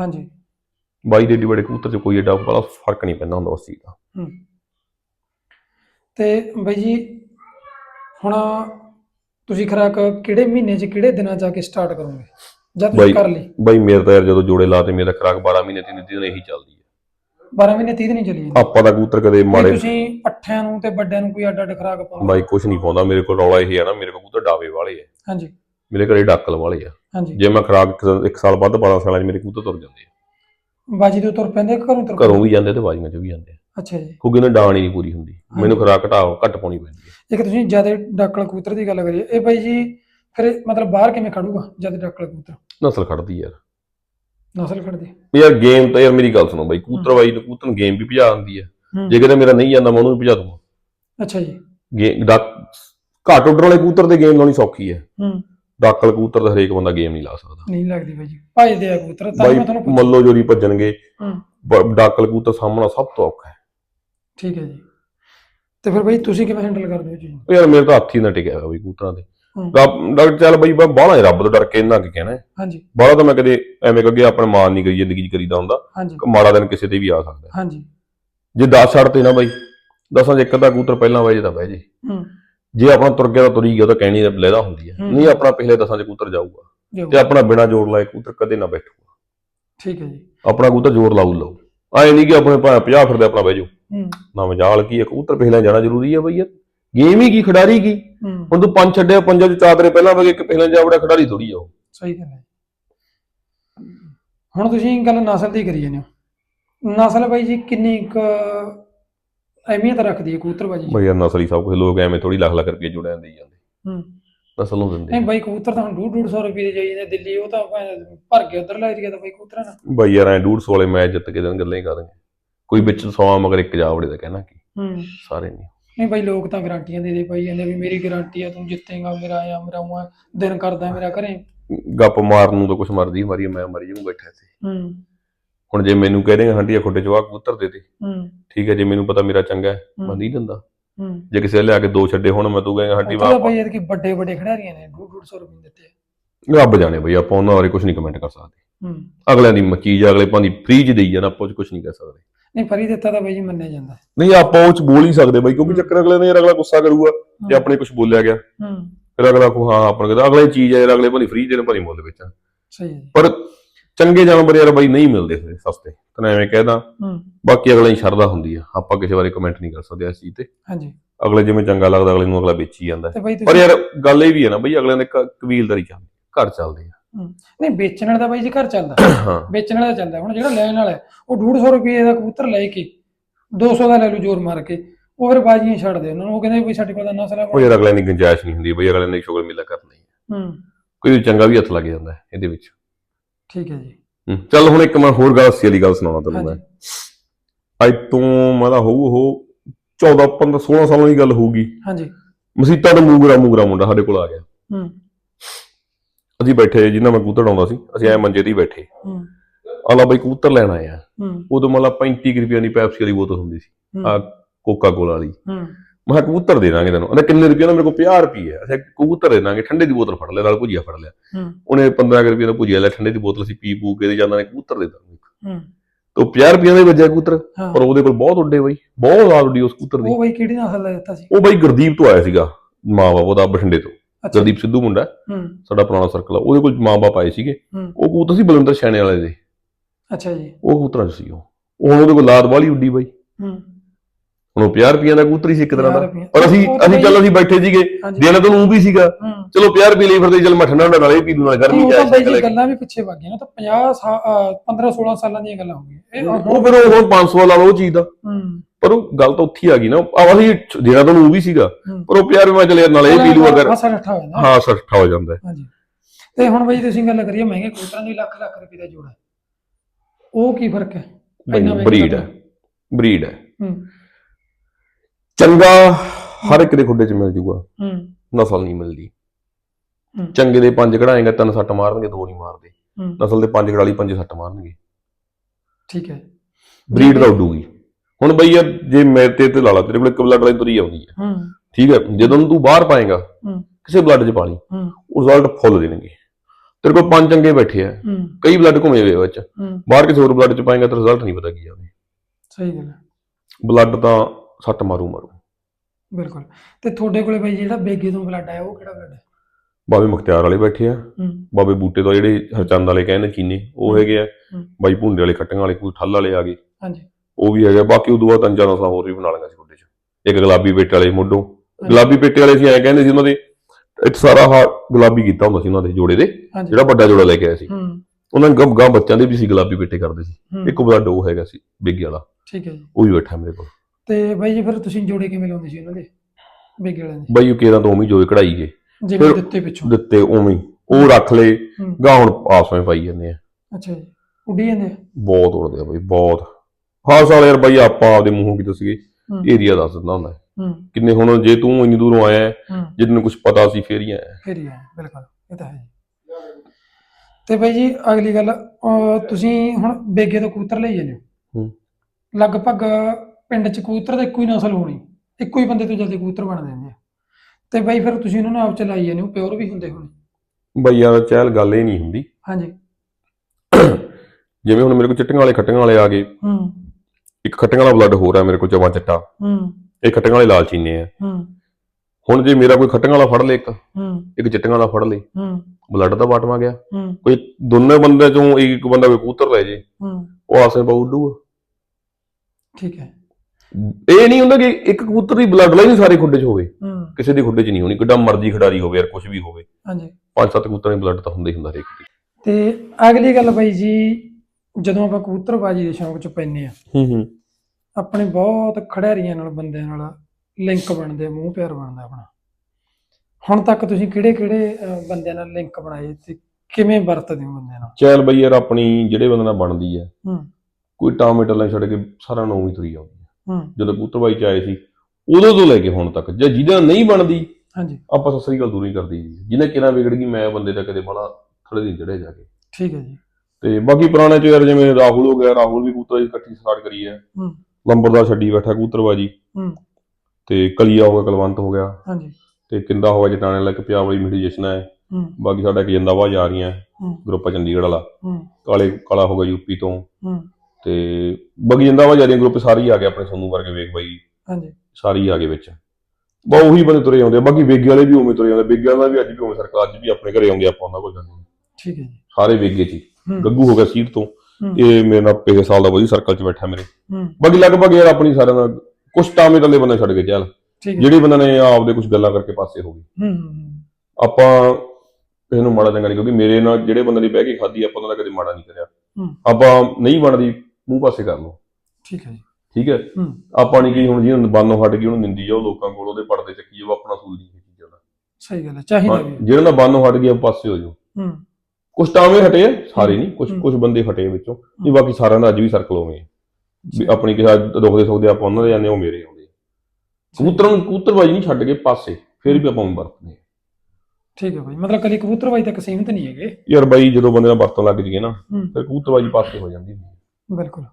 ਹਾਂਜੀ। ਬਾਈ ਦੇ ਏਡੀ ਵੱਡੇ ਕਬੂਤਰ 'ਚ ਕੋਈ ਏਡਾ ਬੜਾ ਫ਼ਰਕ ਨਹੀਂ ਪੈਂਦਾ ਹੁੰਦਾ ਉਸ ਚੀਜ਼ ਦਾ। ਹੂੰ। ਤੇ ਬਾਈ ਜੀ ਹੁਣ ਤੁਸੀਂ ਖਰਾਕ ਕਿਹੜੇ ਮਹੀਨੇ 'ਚ ਕਿਹੜੇ ਦਿਨਾਂ 'ਚ ਆ ਕੇ ਸਟਾਰਟ ਕਰੋਗੇ? ਜਦ ਤੁਸੀਂ ਬਾਈ ਕਰ ਲਈ? ਬਾਈ ਮੇਰੇ ਤਾਂ ਯਾਰ ਜਦੋਂ ਜੋੜੇ ਲਾਤੇ ਮੇਰਾ ਖਰਾਕ 12 ਮਹੀਨੇ ਤਿੰਨ ਦਿਨ ਇਹੀ ਚੱਲਦੀ ਹੈ 12 ਮਹੀਨੇ 30 ਦਿਨ ਹੀ ਚੱਲੀ ਜਾਂਦੀ ਆਪਾਂ ਦਾ ਕਬੂਤਰ ਕਦੇ ਮਾੜੇ ਤੁਸੀਂ ਪੱਠਿਆਂ ਨੂੰ ਤੇ ਵੱਡਿਆਂ ਨੂੰ ਕੋਈ ਅੱਡ ਅੱਡ ਖਰਾਕ ਪਾਉਂਦੇ ਬਾਈ ਕੁਝ ਨਹੀਂ ਪਾਉਂਦਾ। ਮੇਰੇ ਕੋਲ ਰੌਲਾ ਇਹ ਹੈ ਨਾ ਮੇਰੇ ਕੋਲ ਕਬੂਤਰ ਡਾਵੇ ਵਾਲੇ ਆ। ਹਾਂਜੀ। ਮੇਰੇ ਘਰੇ ਡਾਕਲ ਵਾਲੇ ਆ। ਹਾਂਜੀ। ਜੇ ਮੈਂ ਖਰਾਕ ਇੱਕ- ਸਾਲ ਵੱਧ 12 ਸਾਲਾਂ 'ਚ ਮੇਰੇ ਕਬੂਤਰ ਤੁਰ ਜਾਂਦੇ ਆ। ਬਾਜੀ ਤੋਂ ਤੁਰ ਪੈਂਦੇ ਘਰੋਂ ਤੁਰ ਘਰੋਂ ਵੀ ਜਾਂਦੇ ਤੇ ਬਾਜੀਆਂ 'ਚ ਵੀ ਜਾਂਦੇ ਆ। ਅੱਛਾ ਜੀ। ਕਿਉਂਕਿ ਉਹਨਾਂ ਡਾਣ ਹੀ ਨਹੀਂ ਪੂਰੀ ਹੁੰਦੀ। ਮੈਨੂੰ ਖਰਾਕ ਘਟਾਓ ਘੱਟ ਪਾਉਣੀ ਪੈਂਦੀ ਹੈ ਇੱਕ ਤੁਸੀਂ ਜ਼ਿਆਦਾ ਡਾਕਲ ਕਬੂਤਰ ਦੀ ਗੱਲ ਕਰੀਏ ਇਹ ਬਾਈ ਜੀ ਫਿਰ ਇਹ ਮਤਲਬ ਬਾਹਰ ਕਿਵੇਂ ਖੜੂਗਾ ਜਦ ਡਾਕਲ ਕਬੂਤਰ? ਨਸਲ ਖੜਦੀ ਯਾਰ। ਨਸਲ ਖੜਦੀ। ਯਾਰ ਗੇਮ ਤਾਂ ਯਾਰ ਮੇਰੀ ਗੱਲ ਸੁਣੋ ਬਾਈ ਕਬੂਤਰ ਬਾਈ ਨੂੰ ਕਬੂਤਰ ਨੂੰ ਗੇਮ ਵੀ ਭਜਾ ਦਿੰਦੀ ਹੈ ਹੂੰ। ਜੇ ਕਿਤੇ ਮੇਰਾ ਨਹੀਂ ਜਾਂਦਾ ਮੈਂ ਉਹਨੂੰ ਵੀ ਭਜਾ ਦੂੰਗਾ। ਅੱਛਾ ਜੀ। ਗੇਮ ਦਾ ਘੱਟ ਉੱਡਣ ਵਾਲੇ ਕਬੂਤਰ ਤੇ ਗੇਮ ਲਾਉਣੀ ਸੌਖੀ ਹੈ ਹੂੰ। ਡਾਕਲ ਕਬੂਤਰ ਦਾ ਹਰੇਕ ਬੰਦਾ ਗੇਮ ਨਹੀਂ ਲਾ ਸਕਦਾ। ਨਹੀਂ ਲੱਗਦੀ ਬਾਈ ਜੀ। ਭਜਦੇ ਆ ਕਬੂਤਰ ਤਾਂ ਬਾਈ ਮੈਂ ਤੁਹਾਨੂੰ ਪੁੱਛ ਮੱਲੋ ਜੋਰੀ ਭੱਜਣਗੇ। ਹੂੰ। ਬ- ਡਾਕਲ ਕਬੂਤਰ ਸਾਹਮਣਾ ਸਭ ਤੋਂ ਔਖਾ ਹੈ। ਠੀਕ ਹੈ ਜੀ। ਤੇ ਫਿਰ ਬਾਈ ਤੁਸੀਂ ਕਿਵੇਂ ਹੈਂਡਲ ਕਰਦੇ ਹੋ ਚੀਜ਼? ਨੂੰ ਉਹ ਯਾਰ ਮੇਰੇ ਤਾਂ ਹੱਥ ਹੀ ਨਾ ਟਿਕਿਆ ਹੋਇਆ ਬਈ ਕਬੂਤਰਾਂ ਦੇ। ਹੂੰ। ਰੱਬ ਡਾਕਟਰ ਚੱਲ ਬਈ ਮੈਂ ਬਾਹਲਾ ਰੱਬ ਤੋਂ ਡਰ ਕੇ ਇੰਨਾ ਕੀ ਕਹਿਣਾ ਹੈ। ਹਾਂਜੀ। ਬਾਹਲਾ ਤਾਂ ਮੈਂ ਕਦੇ ਐਵੇਂ ਕਹਗੇ ਆਪਣਾ ਮਾਨ ਨਹੀਂ ਕਰੀ ਜ਼ਿੰਦਗੀ 'ਚ ਕਰੀਦਾ ਹੁੰਦਾ। ਹਾਂਜੀ। ਮਾੜਾ ਦਿਨ ਕਿਸੇ ਤੇ ਵੀ ਆ ਸਕਦਾ ਹੈ। ਹਾਂਜੀ। ਜੇ 10 ਛੱਡ ਤੇ ਨਾ ਬਾਈ ਦਸਾਂ 'ਚ ਇੱਕ ਅੱਧਾ ਕਬੂਤਰ ਪਹਿਲਾਂ ਵਜੇ ਤਾਂ ਬਹਿ ਜੇ। ਹੂੰ। ਜੇ ਆਪਣਾ ਤੁਰ ਗਿਆ ਤਾਂ ਤੁਰੀ ਗਿਆ ਤਾਂ ਕਹਿਣੀ ਲੈਦਾ ਹੁੰਦੀ ਹੈ। ਨਹੀਂ ਆਪਣਾ ਪਿਛਲੇ ਦਸਾਂ 'ਚ ਕਬੂਤਰ ਜਾਊਗਾ। ਤੇ ਆਪਣਾ ਬਿਨਾ ਜ਼ੋਰ ਲਾਏ ਕਬੂਤਰ ਕਦੇ ਨਾ ਬੈਠੂਗਾ। ਠੀਕ ਹੈ ਜੀ। ਆਪਣਾ ਕਬੂਤਰ ਜ਼ੋਰ ਲਾਊ ਲਾਊ। ਐ ਨਹੀਂ ਕਿ ਆਪਣੇ ਭਾਵੇਂ 50 ਫਿਰਦੇ ਆਪਣਾ ਬਹਿ ਜਾਓ ਨਾ ਮਜਾਲ ਕੀ ਹੈ ਕਬੂਤਰ ਪਹਿਲਾਂ ਜਾਣਾ ਜ਼ਰੂਰੀ ਹੈ ਬਈ ਗੇਮ ਹੀ ਕੀ ਖਿਡਾਰੀ ਕੀ? ਹੁਣ ਤੂੰ ਪੰਜ ਛੱਡਿਆ ਪੰਜਾਂ ਚ ਚਾਰ ਦਿਨ ਪਹਿਲਾਂ ਵਗੇ ਇੱਕ ਪਹਿਲਾਂ ਜਾ ਵੜਾ ਖਿਡਾਰੀ ਥੋੜੀ ਆ ਉਹ। ਸਹੀ ਗੱਲ ਹੈ। ਹੁਣ ਤੁਸੀਂ ਗੱਲ ਨਸਲ ਦੀ ਕਰੀ ਜਾਂਦੇ ਹੋ। ਨਸਲ ਬਾਈ ਜੀ ਕਿੰਨੀ ਕੁ ਅਹਿਮੀਅਤ ਰੱਖਦੀ ਹੈ ਕਬੂਤਰਬਾਜੀ? ਬਈ ਯਾਰ ਨਸਲੀ ਸਭ ਕੁਝ ਲੋਕ ਐਵੇਂ ਥੋੜੀ ਲੱਖ ਲੱਖ ਰੁਪਏ ਜੁੜਿਆਂ ਦੇ ਜਾਂਦੇ। ਹੂੰ। ਨਸਲ ਨੂੰ ਦਿੰਦੇ ਨਹੀਂ ਬਾਈ ਕਬੂਤਰ ਤਾਂ ਹੁਣ ਡੂਢ ਡੂਢ ਸੌ ਰੁਪਏ ਦੇ ਜਾਈ ਜਾਂਦੇ ਦਿੱਲੀ ਉਹ ਤਾਂ ਭਾਵੇਂ ਭਰ ਕੇ ਉਧਰ ਏਰੀਆ ਦਾ ਬਾਈ ਕਬੂਤਰਾਂ ਨਾਲ। ਬਈ ਯਾਰ ਐ 150 ਵਾਲੇ ਮੈਚ ਜਿੱਤ ਕੇ ਦਿਨ ਗੱਲਾਂ ਹੀ ਕਰਨਗੇ ਕੋਈ ਵਿੱਚ 100 ਮਗਰ ਇੱਕ ਜਾਵੜੇ ਦਾ ਕਹਿਣਾ ਕੀ। ਹੂੰ। ਸਾਰੇ ਨਹੀਂ। ਨਹੀਂ ਬਾਈ ਲੋਕ ਤਾਂ ਗਾਰੰਟੀਆਂ ਦੇ ਦੇ ਪਾਈ ਜਾਂਦੇ ਵੀ ਮੇਰੀ ਗਾਰੰਟੀ ਆ ਤੂੰ ਜਿੱਤੇਗਾ ਮੇਰਾ ਆ ਮੇਰਾ ਉਂ ਆ, ਦਿਨ ਕਰਦਾ ਮੇਰਾ ਘਰੇ। ਗੱਪ ਮਾਰਨ ਨੂੰ ਤਾਂ ਕੁਛ ਮਰਦੀ ਮਾਰੀ ਮੈਂ ਮਰੀ ਜੂ ਬੈਠਾ ਇੱਥੇ। ਹੂੰ। ਹੁਣ ਜੇ ਮੈਨੂੰ ਕਹਿ ਦੇਗਾ ਹੰਡੀਆ ਖੁੱਡੇ ਜਵਾਕ ਕਬੂਤਰ ਦੇ ਦੇ। ਹੂੰ। ਠੀਕ ਹੈ ਜੇ ਮੈਨੂੰ ਪਤਾ ਮੇਰਾ ਚੰਗਾ ਹੈ। ਮੈਂ ਨਹੀਂ ਦਿੰਦਾ। ਹੂੰ। ਜੇ ਕਿਸੇ ਨੇ ਲਿਆ ਕੇ ਦੋ ਛੱਡੇ ਹੁਣ ਮੈਂ ਤੂੰ ਕਹੇਗਾ ਹੰਡੀ ਵਾਹ ਬਾਈ ਇਹ ਕਿ ਵੱਡੇ ਵੱਡੇ ਖਿਡਾਰੀਆਂ ਨੇ ਡੂਢ ਡੂਢ ਸੌ ਰੁਪਏ ਦਿੱਤੇ। ਰੱਬ ਜਾਣੇ ਬਈ ਆਪਾਂ ਉਹਨਾਂ ਬਾਰੇ ਕੁਝ ਨਹੀਂ ਕਮੈਂਟ ਕਰ ਸਕਦੇ। ਹੂੰ। ਅਗਲਿਆਂ ਦੀ ਮ- ਚੀਜ਼ ਅਗਲੇ ਭਾਂਦੀ ਫ੍ਰੀ ਚ ਦੇਈ ਜਾਣ ਆਪਾਂ ਕੁਝ ਨਹੀਂ ਕਰ ਸਕਦੇ। ਨਹੀਂ ਫਰੀ ਦਿੱਤਾ ਤਾਂ ਬਾਈ ਜੀ ਮੰਨਿਆ ਜਾਂਦਾ। ਨਹੀਂ ਆਪਾਂ ਉਹ ਚ ਬੋਲ ਹੀ ਸਕਦੇ ਬਾਈ ਕਿਉਂਕਿ ਚੱਕਰ ਅਗਲੇ ਨੇ ਯਾਰ ਅਗਲਾ ਗੁੱਸਾ ਕਰੂਗਾ ਜੇ। ਆਪਣੇ ਕੁਝ ਬੋਲਿਆ ਗਿਆ। ਹੂੰ। ਫਿਰ ਅਗਲਾ ਕੋ ਹਾਂ ਆਪਣਾ ਕਹਿੰਦਾ ਅਗਲੇ ਚੀਜ਼ ਹੈ ਯਾਰ ਅਗਲੇ ਭਾਂਦੀ ਫ੍ਰੀ ਦੇਣ ਭਾਂਦੀ ਮੁੱਲ ਵਿੱਚ। ਸਹੀ ਪਰ ਚੰਗੇ ਜਾਨਵਰ ਯਾਰ ਬਾਈ ਨਹੀਂ ਮਿਲਦੇ ਫਿਰ ਸਸਤੇ। ਤਾਂ ਐਵੇਂ ਕਹਿਦਾ ਬਾਕੀ ਅਗਲੇ ਦੀ ਸ਼ਰਧਾ ਹੁੰਦੀ ਆ। ਆਪਾਂ ਕਿਸੇ ਬਾਰੇ ਕਮੈਂਟ ਨਹੀਂ ਕਰ ਸਕਦੇ ਇਸ ਚੀਜ਼ ਤੇ। ਹਾਂਜੀ। ਅਗਲੇ ਜਿਵੇਂ ਚੰਗਾ ਲੱਗਦਾ ਅਗਲੇ ਨੂੰ ਅਗਲਾ ਵੇਚੀ ਜਾਂਦਾ। ਪਰ ਯਾਰ ਗੱਲ ਇਹ ਵੀ ਹੈ ਨਾ ਬਈ ਅਗਲਿਆਂ ਦੇ ਕਬੀਲਦਾਰੀ ਚੱਲਦੀ ਘਰ ਚੱਲਦੇ ਆ। ਨਹੀਂ ਵੇਚਣ ਵਾਲਾ ਤਾਂ ਬਾਈ ਜੀ ਘਰ ਚੱਲਦਾ। ਵੇਚਣ ਵਾਲਾ ਚੱਲਦਾ। ਹੁਣ ਜਿਹੜਾ ਲੈਣ ਵਾਲਾ ਉਹ 150 ਰੁਪਏ ਦਾ ਕਬੂਤਰ ਲੈ ਕੇ 200 ਦਾ ਲੈ ਲੂ ਜ਼ੋਰ ਮਾਰ ਕੇ ਉਹ ਫਿਰ ਬਾਜੀਆਂ ਛੱਡ ਦੇ ਉਹਨਾਂ ਨੂੰ। ਉਹ ਕਹਿੰਦੇ ਵੀ ਸਾਡੇ ਕੋਲ ਤਾਂ ਨਸਲ ਹੈ। ਉਹ ਯਾਰ ਅਗਲਿਆਂ ਦੀ ਗੁੰਜਾਇਸ਼ ਨਹੀਂ ਹੁੰਦੀ। ਬਈ ਅਗਲਿਆਂ ਨੇ ਸ਼ੁਗਰ ਮਿਲਾ ਕਰਨਾ ਹੀ। ਕੋਈ ਚੰਗਾ ਵੀ ਹੱਥ ਲੱਗ ਜਾਂਦਾ ਇਹਦੇ ਵਿੱਚ। ਠੀਕ ਹੈ ਜੀ। ਹੂੰ। ਚੱਲ ਹੁਣ ਇੱਕ ਮੈਂ ਹੋਰ ਗੱਲ ਸੀ ਵਾਲੀ ਗੱਲ ਸੁਣਾਉਣਾ ਤੈਨੂੰ ਮੈਂ। ਅੱਜ ਤੋਂ ਮੈਂ ਤਾਂ ਹੋਊ ਉਹ 14 15 16 ਸਾਲਾਂ ਦੀ ਗੱਲ ਹੋਊਗੀ। ਹਾਂਜੀ। ਮਸੀਤਾ ਤੋਂ ਮੂਗਰਾ ਮੂਗਰਾ ਮੁੰਡਾ ਸਾਡੇ ਕੋਲ ਆ ਗਿਆ। ਹੂੰ। ਅਸੀਂ ਬੈਠੇ ਜਿੰਨਾ ਮੈਂ ਕਬੂਤਰ ਉਡਾਉਂਦਾ ਸੀ ਅਸੀਂ ਐ ਮੰਜੇ ਤੇ ਹੀ ਬੈਠੇ। ਹੂੰ। ਆਲਾ ਬਈ ਕਬੂਤਰ ਲੈਣ ਆਏ ਆ। ਹੂੰ। ਉਦੋਂ ਮਤਲਬ 35 ਕੁ ਰੁਪਈਆਂ ਦੀ ਪੈਪਸੀ ਵਾਲੀ ਬੋਤਲ ਹੁੰਦੀ ਸੀ। ਹੂੰ, ਆ ਕੋਕਾ ਕੋਲਾ ਵਾਲੀ। ਹੂੰ। ਮੈਂ ਕਬੂਤਰ ਦੇ ਦਾਂਗੇ ਤੈਨੂੰ। ਉਹਨੇ ਕਿੰਨੇ ਰੁਪਏ ਦਾ? ਮੇਰੇ ਕੋਲ 50 ਰੁਪਏ ਅਸੀਂ ਕਬੂਤਰ ਦੇ ਦਾਂਗੇ ਠੰਡੇ ਦੀ ਬੋਤਲ ਫੜ ਲਿਆ ਨਾਲ ਭੁਜੀਆ ਫੜ ਲਿਆ। ਉਹਨੇ 15 ਕੁ ਰੁਪਏ ਦਾ ਭੁਜੀਆ ਲਿਆ ਠੰਡੇ ਦੀ ਬੋਤਲ ਅਸੀਂ ਪੀ ਪੂ ਕੇ ਤੇ ਜਾਂਦਾ ਨੇ ਕਬੂਤਰ ਦੇ ਦਾਂਗੇ। ਹੂੰ। ਤੇ ਉਹ 50 ਰੁਪਏ ਦਾ ਹੀ ਵੱਜਿਆ ਕਬੂਤਰ ਪਰ ਉਹਦੇ ਕੋਲ ਬਹੁਤ ਉੱਡੇ ਬਈ ਬਹੁਤ ਰਾਤ ਉੱਡੀ ਉਸ ਕਬੂਤਰ ਦੀ। ਉਹ ਬਾਈ ਕਿਹੜੀ ਨਸਲ ਦਾ ਦਿੱਤਾ ਸੀ? ਉਹ ਬਈ ਗੁਰਦੀਪ ਤੋਂ ਆਇਆ ਸੀਗਾ ਮਾਂ ਬਾਪ ਉਹਦਾ ਬਠਿੰਡੇ ਤੋਂ। ਗੁਰਦੀਪ ਸਿੱਧੂ ਮੁੰਡਾ ਹੂੰ। ਸਾਡਾ ਪੁਰਾਣਾ ਸਰਕਲ ਆ। ਉਹਦੇ ਕੋਲ ਮਾਂ ਬਾਪ ਆਏ ਸੀਗੇ। ਉਹ ਕਬੂਤਰ ਸੀ ਬਲਵਿੰਦਰ ਸ਼ੈਣੇ ਵਾਲੇ ਦੇ। ਅੱਛਾ ਜੀ। ਉਹ ਕਬੂਤਰਾਂ ਸੀ ਉਹ। ਉਹਦੇ ਕੋਲ ਲਾਤ ਵਾਲੀ ਉੱਡੀ ਬਈ। ਹੂੰ। ਹੁਣ ਉਹ 50 ਰੁਪਈਆਂ ਦਾ ਕਬੂਤਰ ਹੀ ਸੀ ਇੱਕ ਤਰ੍ਹਾਂ ਦਾ। 50 ਰੁਪਈਆ। ਪਰ ਅਸੀਂ ਅਸੀਂ ਚੱਲ ਅਸੀਂ ਬੈਠੇ ਸੀਗੇ। ਦੇਣਾ ਤਾਂ ਉਹ ਵੀ ਸੀਗਾ। ਹੂੰ। ਚਲੋ 50 ਰੁਪਏ ਲਈ ਫਿਰਦੇ ਚੱਲ ਮੈਂ ਠੰਡਾ ਠੰਡਾ ਨਾਲੇ ਪੀ ਨਾਲ ਗਰਮੀ ਉਹ ਚ ਤਾਂ ਬਾਈ ਆਇਆ ਜੀ ਗੱਲਾਂ ਵੀ ਪਿੱਛੇ ਵਗ ਗਈਆਂ ਨਾ ਤਾਂ 50 15 16 ਸਾਲਾਂ ਦੀਆਂ ਗੱਲਾਂ ਹੋ ਗਈਆਂ। ਉਹ ਫਿਰ ਉਹ ਹੁਣ 500 ਲਾ ਲਓ ਉਹ ਚੀਜ਼ ਦਾ। ਹੂੰ। ਪਰ ਉਹ ਗੱਲ ਤਾਂ ਉੱਥੇ ਹੀ ਆ ਗਈ ਨਾ। ਆ ਅਸੀਂ ਦੇਣਾ ਤਾਂ ਉਹ ਵੀ ਸੀਗਾ। ਹੂੰ। ਪਰ ਉਹ 50 ਰੁਪਏ ਚੱਲ ਨਾਲੇ ਪੀ ਲੂ ਅਗਰ ਹੋਇਆ ਨਾ ਹਾਂ ਸੱਠਾ ਹੋ ਜਾਂਦਾ ਹੈ। ਹਾਂਜੀ। ਤੇ ਹੁਣ ਬਾਈ ਤੁਸੀਂ ਗੱਲ ਕਰੀਏ ਮਹਿੰਗੇ ਕਬੂਤਰਾਂ ਦੀ ਲੱਖ ਲੱਖ ਰੁਪਏ ਦਾ ਜੋੜਾ। ਉਹ ਕੀ ਫ਼ਰਕ ਹੈ? ਬਰੀਡ ਹੈ। ਬਰੀਡ ਹੈ। ਹੂੰ। ਚੰਗਾ ਹਰ ਇੱਕ ਦੇ ਖੁੱਡੇ 'ਚ ਮਿਲ ਜੂਗਾ। ਹੂੰ। ਨਸਲ ਨਹੀਂ ਮਿਲਦੀ। ਹੂੰ। ਚੰਗੇ ਦੇ ਪੰਜ ਕਢਾਏਗਾ ਤਿੰਨ ਸੱਟ ਮਾਰਨਗੇ ਦੋ ਨਹੀਂ ਮਾਰਦੇ। ਹੂੰ। ਨਸਲ ਦੇ ਪੰਜ ਕਢਾਲੀ ਪੰਜ ਸੱਟ ਮਾਰਨਗੇ। ਠੀਕ ਹੈ। ਬਰੀਡ ਦਾ ਉੱਡੂਗੀ। ਹੁਣ ਬਈ ਯਾਰ ਜੇ ਮੇਰੇ ਤੇ ਤੇ ਲਾ ਲਾ ਤੇਰੇ ਕੋਲ ਇੱਕ ਬਲੱਡ ਲਾਈਨ ਤੁਰੀ ਆਉਂਦੀ ਹੈ। ਹੂੰ। ਠੀਕ ਹੈ ਜਦੋਂ ਤੂੰ ਬਾਹਰ ਪਾਏਗਾ ਹੂੰ। ਕਿਸੇ ਬਲੱਡ 'ਚ ਪਾਣੀ ਹੂੰ। ਉਹ ਰਿਜ਼ਲਟ ਫੁੱਲ ਦੇਣਗੇ। ਤੇਰੇ ਕੋਲ ਪੰਜ ਚੰਗੇ ਬੈਠੇ ਆ। ਹੂੰ। ਕਈ ਬਲੱਡ ਘੁੰਮੇ ਹੋਏ ਵਿੱਚ। ਹੂੰ। ਬਾਹਰ ਕਿਸੇ ਹੋਰ ਬਲੱਡ ਚ ਪਾਏਗਾ ਤਾਂ ਰਿਜ਼ਲਟ ਨਹੀਂ ਪਤਾ ਕੀ ਆਵੇ ਸਹੀ ਗੱਲ ਹੈ। ਬਲੱਡ ਤਾਂ ਸੱਟ ਮਾਰੂ ਮਾਰੂ। ਬਿਲਕੁਲ। ਤੇ ਤੁਹਾਡੇ ਕੋਲੇ ਬਾਈ ਜਿਹੜਾ ਬੇਗੇ ਤੋਂ ਬਲੱਡ ਆਇਆ ਉਹ ਕਿਹੜਾ ਬਲੱਡ ਹੈ? ਬਾਬੇ ਮੁਖਤਿਆਰ ਵਾਲੇ ਬੈਠੇ ਆ। ਹੂੰ। ਬਾਬੇ ਬੂਟੇ ਤੋਂ ਜਿਹੜੇ ਹਰਚੰਦ ਵਾਲੇ ਕਹਿੰਦੇ ਚੀਨੇ ਉਹ ਹੈਗੇ ਆ। ਬਾਈ ਭੁੰਡੇ ਵਾਲੇ ਖੱਟੀਆਂ ਵਾਲੇ ਕੋਈ ਠੱਲ ਵਾਲੇ ਆ ਗਏ। ਹਾਂਜੀ। ਉਹ ਵੀ ਹੈਗੇ ਆ। ਬਾਕੀ ਉਦੋਂ ਬਾਅਦ ਚਾਰ ਨਸਲਾਂ ਹੋਰ ਵੀ ਬਣਾ ਲਈਆਂ ਸੀ ਗੁੱਡੇ 'ਚ। ਇੱਕ ਗੁਲਾਬੀ ਪੇਟੇ ਵਾਲੇ ਮੁੱਢੋਂ। ਗੁਲਾਬੀ ਪੇਟੇ ਵਾਲੇ ਸੀ ਐਂ ਕਹਿੰਦੇ ਸੀ ਉਹਨਾਂ ਦੇ ਇੱਕ ਸਾਰਾ ਹਾ ਗੁਲਾਬੀ ਕੀਤਾ ਹੁੰਦਾ ਸੀ ਉਹਨਾਂ ਦੇ ਜੋੜੇ ਦੇ ਜਿਹੜਾ ਵੱਡਾ ਜੋੜਾ ਲੈ ਕੇ ਆਇਆ ਸੀ। ਉਹਨਾਂ ਨੇ ਗਾਂ ਬੱਚਿਆਂ ਦੇ ਵੀ ਸੀ ਗੁਲਾਬੀ ਪੇਟੇ ਕਰਦੇ ਸੀ। ਇੱਕ ਬਲੱਡ ਉਹ ਹੈਗਾ ਸੀ ਬਿੱਗੇ ਵਾਲਾ। ਠੀਕ ਹੈ ਜੀ। ਉਹ ਵੀ ਬੈਠਾ ਮੇਰੇ ਕੋਲ। ਤੇ ਬਾਈ ਜੀ ਫਿਰ ਤੁਸੀਂ ਜੋੜੇ ਕਿਵੇਂ ਲਾਉਂਦੇ ਸੀ ਉਹਨਾਂ ਦੇ? ਬੇਗੇ ਵਾਲਿਆਂ ਦੇ? ਬਾਈ ਉਹ ਕੇਰਾਂ ਤੋਂ ਉਵੇਂ ਹੀ ਕਢਾਈ ਗਏ। ਜਿਵੇਂ ਫਿਰ- ਦਿੱਤੇ ਪਿੱਛੋਂ? ਦਿੱਤੇ ਉਵੇਂ ਹੀ। ਉਹ ਰੱਖ ਹੂੰ। ਗਾਂ ਹੁਣ ਆਪਸ ਵਿੱਚ ਪਾਈ ਜਾਂਦੇ ਆ। ਅੱਛਾ ਜੀ। ਉੱਡੀ ਜਾਂਦੇ ਆ? ਬਹੁਤ ਉੜਦੇ ਆ ਬਈ ਬਹੁਤ। ਹਰ ਸਾਲ ਯਾਰ ਬਈ ਆਪਾਂ ਆਪਦੇ ਮੂੰਹੋਂ ਕੀ ਦੱਸੀਏ ਹੂੰ। ਏਰੀਆ ਦੱਸ ਦਿੰਦਾ ਹੁੰਦਾ। ਹੈ। ਹੂੰ ਕਿੰਨੇ ਹੁਣ ਜੇ ਤੂੰ ਇੰਨੀ ਦੂਰੋਂ ਆਇਆ ਹੈ, ਹੂੰ ਜੇ ਤੈਨੂੰ ਕੁਝ ਪਤਾ ਸੀ ਫੇਰ ਹੀ ਆਇਆ। ਫਿਰ ਹੀ ਆ ਬਿਲਕੁਲ। ਇਹ ਤਾਂ ਹੈ ਜੀ। ਤੇ ਬਾਈ ਜੀ ਅਗਲੀ ਗੱਲ ਅਹ ਤੁਸੀਂ ਹੁਣ ਬੇਗੇ ਤੋਂ ਕਬੂਤਰ ਲਈ ਜਾਂਦੇ ਹੋ? ਹੂੰ। ਲਗਭਗ ਪਿੰਡ ਚ ਕਬੂਤਰ ਦਾ ਇੱਕੋ ਹੀ ਨਸਲ ਹੋਣੀ ਇੱਕੋ ਹੀ ਬੰਦੇ ਤੋਂ ਜਲਦੀ ਕਬੂਤਰ ਬਣ ਜਾਂਦੇ ਆ। ਤੇ ਬਾਈ ਫਿਰ ਤੁਸੀਂ ਉਹਨਾਂ ਨੂੰ ਆਪ ਚ ਲਾਈ ਜਾਂਦੇ ਹੋ ਪਿਓਰ ਵੀ ਹੁੰਦੇ ਹੋਣੇ। ਬਈ ਯਾਰ ਚਹਿਲ ਗੱਲ ਇਹ ਨਹੀਂ ਹੁੰਦੀ। ਹਾਂਜੀ। ਜਿਵੇਂ ਹੁਣ ਮੇਰੇ ਕੋਲ ਚਿੱਟੀਆਂ ਵਾਲੇ ਖੱਟੀਆਂ ਵਾਲੇ ਆ ਗਏ ਹੂੰ। ਇੱਕ ਖੱਟੀਆਂ ਵਾਲਾ ਬਲੱਡ ਹੋਰ ਆ ਮੇਰੇ ਕੋਲ ਜਮਾ ਚਿੱਟਾ। ਹੂੰ। ਇਹ ਖੱਟੀਆਂ ਵਾਲੇ ਲਾਲ ਚੀਨੇ ਆ। ਹੂੰ। ਹੁਣ ਜੇ ਮੇਰਾ ਕੋਈ ਖੱਟੀਆਂ ਵਾਲਾ ਫੜ ਲੇ ਇੱਕ ਹੂੰ। ਇੱਕ ਚਿੱਟੀਆਂ ਵਾਲਾ ਫੜ ਲੇ ਹੂੰ। ਬਲੱਡ ਦਾ ਬਾਟਵਾ ਗਿਆ। ਹੂੰ। ਕੋਈ ਦੋਨੇ ਬੰਦੇ ਚੋਂ ਇੱਕ ਬੰਦਾ ਕੋਈ ਕਬੂਤਰ ਲੈ ਜੇ ਹੂੰ। ਉਹ ਆਸੇ ਉੱਡੂਗਾ। ਠੀਕ ਹੈ। ਇਹ ਨਹੀਂ ਹੁੰਦਾ ਕਿ ਇੱਕ ਕਬੂਤਰ ਦੀ ਬਲੱਡ ਲਾਈਨ ਸਾਰੇ ਖੁੱਡੇ 'ਚ ਹੋਵੇ। ਹੂੰ। ਕਿਸੇ ਦੀ ਖੁੱਡੇ 'ਚ ਨਹੀਂ ਹੋਣੀ ਕਿੱਡਾ ਮਰਜ਼ੀ ਖਿਡਾਰੀ ਹੋਵੇ ਯਾਰ ਕੁਝ ਵੀ ਹੋਵੇ। ਹਾਂਜੀ। ਪੰਜ ਸੱਤ ਕਬੂਤਰਾਂ ਦੀ ਬਲੱਡ ਤਾਂ ਹੁੰਦਾ ਹੀ ਹੁੰਦਾ ਹਰੇਕ ਦੀ। ਤੇ ਅਗਲੀ ਗੱਲ ਬਾਈ ਜੀ ਜਦੋਂ ਆਪਾਂ ਕਬੂਤਰਬਾਜੀ ਦੇ ਸ਼ੌਂਕ ਚ ਪੈਨੇ ਆ ਹੂੰ ਹੂੰ। ਆਪਣੇ ਬਹੁਤ ਖਿਡਾਰੀਆਂ ਨਾਲ ਬੰਦਿਆਂ ਨਾਲ ਲਿੰਕ ਬਣਦੇ ਆ, ਮੂੰਹ ਪਿਆਰ ਬਣਦਾ ਆਪਣਾ। ਹੁਣ ਤੱਕ ਤੁਸੀਂ ਕਿਹੜੇ ਕਿਹੜੇ ਬੰਦਿਆਂ ਨਾਲ ਲਿੰਕ ਬਣਾਏ ਤੇ ਕਿਵੇਂ ਵਰਤਦੇ ਹੋ ਬੰਦਿਆਂ ਨਾਲ? ਚੈਲ ਬਈ ਯਾਰ ਆਪਣੀ ਜਿਹੜੇ ਬੰਦੇ ਨਾਲ ਬਣਦੀ ਹੈ ਹੂੰ। ਕੋਈ ਟਾਮੇਟਰ ਲੈ ਛੱਡ ਕੇ ਸਾਰਾ ਨੌਂ ਹੀ ਤੁਰੀ ਆਉਂਦੀ ਹੈ। ਜਦੋਂ ਕਬੂਤਰਬਾਈ ਚ ਆਏ ਸੀ ਉਦੋਂ ਤੋਂ ਲੈ ਕੇ ਹੁਣ ਤੱਕ ਜੇ ਜਿਹਦੇ ਨਹੀਂ ਬਣਦੀ ਹਾਂਜੀ। ਆਪਾਂ ਸਤਿ ਸ੍ਰੀ ਅਕਾਲ ਦੂਰ ਕਰਦੀ ਜੀ। ਜਿਹਨੇ ਕਿਹਨਾਂ ਵਿਗੜ ਗਈ ਮੈਂ ਬੰਦੇ ਦਾ ਕਦੇ ਬੜਾ ਥੜੇ ਨਹੀਂ ਚੜਿਆ ਜਾ ਕੇ। ਠੀਕ ਹੈ ਜੀ। ਤੇ ਬਾਕੀ ਪੁਰਾਣੇ ਚ ਯਾਰ ਜਿਵੇਂ ਰਾਹੁਲ ਹੋ ਗਿਆ ਰਾਹੁਲ ਵੀ ਕਬੂਤਰ ਇਕੱਠੀ ਸਟਾਰਟ ਕਰੀ ਹੈ। ਹੂੰ। ਲੰਬਰਦਾਰ ਛੱਡੀ ਬੈਠਾ ਕਬੂਤਰਬਾਜੀ ਹੂੰ। ਤੇ ਕਲੀਆ ਹੋ ਗਿਆ ਕਲਵੰਤ ਹੋ ਗਿਆ। ਹਾਂਜੀ। ਤੇ ਕਿੰਦਾ ਹੋ ਗਿਆ ਜਟਾਣੇ ਲੱਗ ਪਿਆ ਬੜੀ ਮਿੱਠੀ ਜਸ਼ਨ ਹੈ। ਹੂੰ। ਬਾਕੀ ਸਾਡਾ ਇੱਕ ਜਿੰਦਾਬਾਦ ਜਾ ਰਹੀਆਂ ਹੂੰ। ਗਰੁੱਪ ਚੰਡੀਗੜ੍ਹ ਵਾਲਾ। ਹੂੰ। ਕਾਲੇ ਕਾਲਾ ਹੋ ਗਿਆ ਯੂਪੀ ਤੋਂ। ਹੂੰ। ਤੇ ਬਾਕੀ ਜਿੰਦਾਬਾਦ ਜਾ ਰਹੀਆਂ ਗਰੁੱਪ ਸਾਰੇ ਆ ਗਏ ਆਪਣੇ ਸੋਨੂ ਵਰਗੇ ਵੇਖ ਬਾਈ। ਹਾਂਜੀ। ਸਾਰੇ ਆ ਗਏ ਵਿੱਚ। ਬਾ ਉਹੀ ਬੰਦੇ ਤੁਰੇ ਆਉਂਦੇ ਆ। ਬਾਕੀ ਵੇਗੇ ਵਾਲੇ ਵੀ ਉਵੇਂ ਤੁਰੇ ਆਉਂਦੇ ਵੇਗੇ ਵਾਲਾ ਵੀ ਅੱਜ ਵੀ ਉਵੇਂ ਸਰਕਾਰ ਅੱਜ ਵੀ ਆਪਣੇ ਘਰੇ ਆਉਂਦੇ ਆ, ਆਪਾਂ ਉਹਨਾਂ ਕੋਲ ਜਾਂਦੇ। ਠੀਕ ਹੈ ਜੀ। ਸਾਰੇ ਵੇਗੇ। ਹੂੰ। ਗੱਗੂ ਹੋ ਗਿਆ ਸੀਟ ਤੋਂ। ਇਹ ਮੇਰੇ ਨਾਲ ਪਿਛਲੇ ਸਾਲ ਦਾ ਵਧੀਆ ਸਰਕਲ ਚ ਬੈਠਾ ਮੇਰੇ। ਬਾਕੀ ਲਗਭਗ ਯਾਰ ਆਪਣੀ ਸਾਰਿਆਂ ਨਾਲ ਕੁਛ ਟਾਮੇ ਟੱਲੇ ਬੰਦੇ ਛੱਡ ਕੇ ਚੱਲ। ਜਿਹੜੇ ਬੰਦੇ ਨੇ ਆਪਦੇ ਕੁਝ ਗੱਲਾਂ ਕਰਕੇ ਪਾਸੇ ਹੋ ਗਏ। ਆਪਾਂ ਕਿਸੇ ਨੂੰ ਮਾੜਾ ਚੰਗਾ ਨਹੀਂ ਕਿਉਂਕਿ ਮੇਰੇ ਨਾਲ ਜਿਹੜੇ ਬੰਦੇ ਨੇ ਬਹਿ ਕੇ ਖਾਧੀ ਆਪਾਂ ਉਹਨਾਂ ਦਾ ਕਦੇ ਮਾੜਾ ਨਹੀਂ ਕਰਿਆ। ਆਪਾਂ ਨਹੀਂ ਬਣਦੀ ਮੂੰਹ ਪਾਸੇ ਕਰ ਲਓ। ਠੀਕ ਹੈ ਜੀ। ਠੀਕ ਹੈ? ਆਪਾਂ ਨਹੀਂ ਕੀ ਹੁਣ ਜਿਹਨੂੰ ਬੰਨੋਂ ਹਟ ਗਈ ਉਹਨੂੰ ਨਿੰਦੀ ਜਾਓ ਲੋਕਾਂ ਕੋਲ ਉਹਦੇ ਪਰਦੇ ਚੱਕੀ ਜਾਓ ਆਪਣਾ ਸੂਲ ਨਹੀਂ ਇਹ ਚੀਜ਼ਾਂ ਦਾ। ਸਹੀ ਗੱਲ ਹੈ ਚਾਹੀਦਾ ਵੀ। ਜਿਹੜਾ ਨਾ ਬੰਨੋਂ ਹਟ ਗਿਆ ਪਾਸੇ ਹੋ ਜਾਓ। ਹੂੰ। ਕੁਝ ਟਾਵੇਂ ਹਟੇ ਆ, ਸਾਰੇ ਨਹੀਂ ਕੁਝ। ਕੁਝ ਬੰਦੇ ਹਟੇ ਵਿੱਚੋਂ। ਨਹੀਂ ਬਾਕੀ ਸਾਰਿਆਂ ਦਾ ਅੱਜ ਵੀ ਸਰਕਲ ਉਵੇਂ ਹੈ ਵੀ ਆਪਣੀ ਕਿਸੇ ਦੁੱਖ ਦੇ ਸੁੱਖ ਦੇ ਆਪਾਂ ਉਹਨਾਂ ਦੇ ਜਾਂਦੇ ਉਹ ਮੇਰੇ ਆਉਂਦੇ। ਕਬੂਤਰਾਂ ਨੂੰ ਕਬੂਤਰਬਾਜੀ ਨਹੀਂ ਛੱਡ ਕੇ ਪਾਸੇ ਫਿਰ ਵੀ ਆਪਾਂ ਨੂੰ ਵਰਤਦੇ ਆ। ਠੀਕ ਹੈ ਬਾਈ ਮਤਲਬ ਕਲੀ ਕਬੂਤਰਬਾਜੀ ਤੱਕ ਸੀਮਿਤ ਨਹੀਂ ਹੈਗੇ। ਯਾਰ ਬਾਈ ਜਦੋਂ ਬੰਦੇ ਨਾਲ ਵਰਤਣ ਲੱਗ ਜੀਏ ਨਾ ਫਿਰ ਕਬੂਤਰਬਾਜੀ ਪਾਸੇ ਹੋ ਜਾਂਦੀ ਹੈ। ਬਿਲਕੁਲ।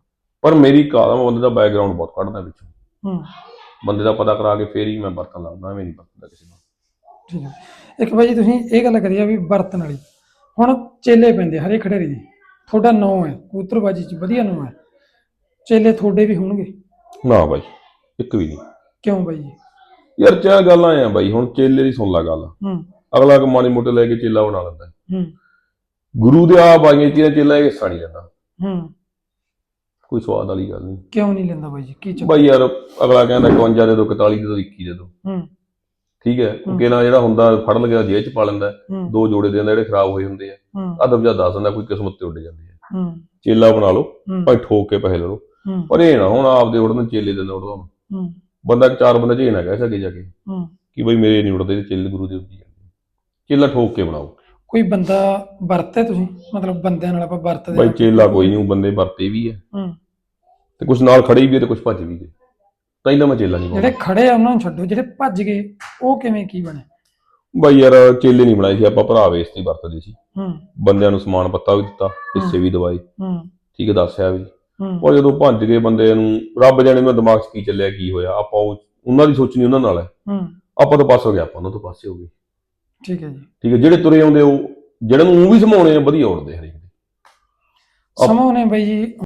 ਪਰ ਮੇਰੀ ਕਾਲਾ ਬੰਦੇ ਦਾ ਬੈਕਗ੍ਰਾਉਂਡ ਬਹੁਤ ਕੱਢਦਾ ਵਿੱਚੋਂ। ਹੂੰ। ਬੰਦੇ ਦਾ ਪਤਾ ਕਰਾ ਕੇ ਫੇਰ ਹੀ ਮੈਂ ਵਰਤਣ ਲੱਗਦਾ ਐਵੇਂ ਨਹੀਂ ਵਰਤਦਾ ਕਿਸੇ ਨਾਲ। ਠੀਕ ਹੈ। ਇੱਕ ਬਾਈ ਜੀ ਤੁਸੀਂ ਇਹ ਗੱਲ ਕਰੀ ਆ ਵੀ ਵਰਤਣ ਵਾਲੀ। ਹੁਣ ਚੇਲੇ ਪੈਂਦੇ ਹਰੇ ਖੜੇਰੀ ਦੇ। ਤੁਹਾਡਾ ਨਾਂ ਹੈ ਕਬੂਤਰਬਾਜੀ ਚ ਵਧੀਆ ਨਾਂ ਹੈ। ਚੇਲੇ ਤੁਹਾਡੇ ਵੀ ਹੋਣਗੇ? ਨਾ ਬਾਈ ਇੱਕ ਵੀ ਨਹੀਂ। ਕਿਉਂ ਬਾਈ ਜੀ? ਯਾਰ ਚਾਹ ਗੱਲਾਂ ਆ ਬਾਈ ਹੁਣ ਚੇਲੇ ਦੀ ਸੁਣ ਲੈ ਗੱਲ। ਹੂੰ। ਅਗਲਾ ਕਿ ਮਾੜੀ ਮੋਟੇ ਲੈ ਕੇ ਚੇਲਾ ਬਣਾ ਲੈਂਦਾ। ਹੂੰ। ਗੁਰੂ ਦੇ ਆ ਬਾਈਆਂ ਚੀਜ਼ਾਂ ਚੇਲਾ ਇਹ ਹਿੱਸਾ ਨਹੀਂ ਲੈਂਦਾ। ਹੂੰ। ਕੋਈ ਸਵਾਦ ਵਾਲੀ ਗੱਲ ਨਹੀਂ। ਕਿਉਂ ਨਹੀਂ ਲੈਂਦਾ ਬਾਈ ਜੀ? ਕੀ ਚੱਕਰ? ਬਾਈ ਯਾਰ ਅਗਲਾ ਕਹਿੰਦਾ 51 ਦੇ ਦੋ 41 ਦੇ ਦੋ 21 ਦੇ ਦੋ। ਹੂੰ। ਠੀਕ ਹੈ। ਕਿਹਨਾਂ ਜਿਹੜਾ ਹੁੰਦਾ ਫੜ ਲਗਾ ਜੇਬ ਚ ਪਾ ਲੈਂਦਾ। ਦੋ ਜੋੜੇ ਦੇ ਦਿੰਦਾ ਜਿਹੜੇ ਖਰਾਬ ਹੋਏ ਹੁੰਦੇ ਆ। ਅਦਬ ਜਾਂ ਦੱਸ ਦਿੰਦਾ ਕੋਈ ਕਿਸਮਤ ਤੇ ਉੱਡ ਜਾਂਦੀ ਹੈ। ਹੂੰ। ਚੇਲਾ ਬਣਾ ਲਓ ਭਾਵੇਂ ਠੋਕ ਕੇ ਪੈਸੇ ਲੈ ਲਓ। ਪਰ ਇਹ ਨਾ ਹੁਣ ਆਪਦੇ ਉੜਨ ਚੇਲੇ ਦੇ ਨਾ ਉੜਨ ਹੂੰ। ਬੰਦਾ ਚਾਰ ਬੰਦੇ ਨਾ ਕਹਿ ਸਕੇ ਜਾ ਕੇ ਹੂੰ। ਕਿ ਬਈ ਮੇਰੇ ਨਹੀਂ ਉੜਦੇ ਤੇ ਚੇਲੇ ਗੁਰੂ ਦੇ ਜਾਂਦੇ। ਚੇਲਾ ਠੋਕ ਕੇ ਬਣਾਓ। ਕੋਈ ਬੰਦਾ ਵਰਤੇ ਤੁਸੀਂ? ਮਤਲਬ ਬੰਦਿਆਂ ਨਾਲ ਆਪਾਂ ਵਰਤਦੇ ਬਾਈ। ਚੇਲਾ ਕੋਈ ਨਹੀਂ ਉਹ ਬੰਦੇ ਵਰਤੇ ਵੀ ਹੂੰ। ਤੇ ਕੁਝ ਨਾਲ ਖੜੇ ਵੀ ਤੇ ਕੁਝ ਭੱਜ ਵੀ ਗਏ। ਤਾਂ ਹੀ ਤਾਂ ਮੈਂ ਚੇਲਾ ਨਹੀਂ ਜਿਹੜੇ ਬਣਾਇਆ ਖੜੇ ਆ ਉਹਨਾਂ ਨੂੰ ਛੱਡੋ ਜਿਹੜੇ ਭੱਜ ਗਏ ਉਹ ਕਿਵੇਂ ਕੀ ਬਣੇ? ਬਾਈ ਯਾਰ ਚੇਲੇ ਨਹੀਂ ਬਣਾਏ ਸੀ ਆਪਾਂ ਭਰਾ ਵੇਸ ਤੇ ਹੀ ਵਰਤਦੇ ਸੀ। ਹੂੰ। ਬੰਦਿਆਂ ਨੂੰ ਸਮਾਨ ਪੱਤਾ ਵੀ ਦਿੱਤਾ ਹਿੱਸੇ ਵੀ ਦਵਾਏ। ਹੂੰ। ਠੀਕ ਹੈ ਦੱਸਿਆ ਵੀ। ਹੂੰ। ਉਹ ਜਦੋਂ ਭੱਜ ਗਏ ਬੰਦੇ ਨੂੰ ਰੱਬ ਜਾਣੇ ਉਹਨਾਂ ਦਿਮਾਗ 'ਚ ਕੀ ਚੱਲਿਆ ਕੀ ਹੋਇਆ? ਆਪਾਂ ਉਹ ਉਹਨਾਂ ਦੀ ਸੋਚਣੀ ਉਹਨਾਂ ਨਾਲ ਹੈ। ਹੂੰ। ਆਪਾਂ ਤਾਂ ਪਾਸ ਹੋ ਗਏ ਆਪਾਂ ਉਹਨਾਂ ਤੋਂ ਪਾਸੇ ਹੋ ਗਏ। ਠੀਕ ਹੈ ਜੀ। ਠੀਕ ਹੈ ਜਿਹੜੇ ਤੁਰੇ ਆਉਂਦੇ ਉਹ ਜਿਹੜੇ ਨੂੰ ਊਂ ਵੀ ਸਮਾਉਣੇ ਆ ਵਧੀਆ ਉੜਦੇ ਹਰੇਕ ਦੇ। ਸਮਾਂ ਨੇ ਬਾਈ ਜੀ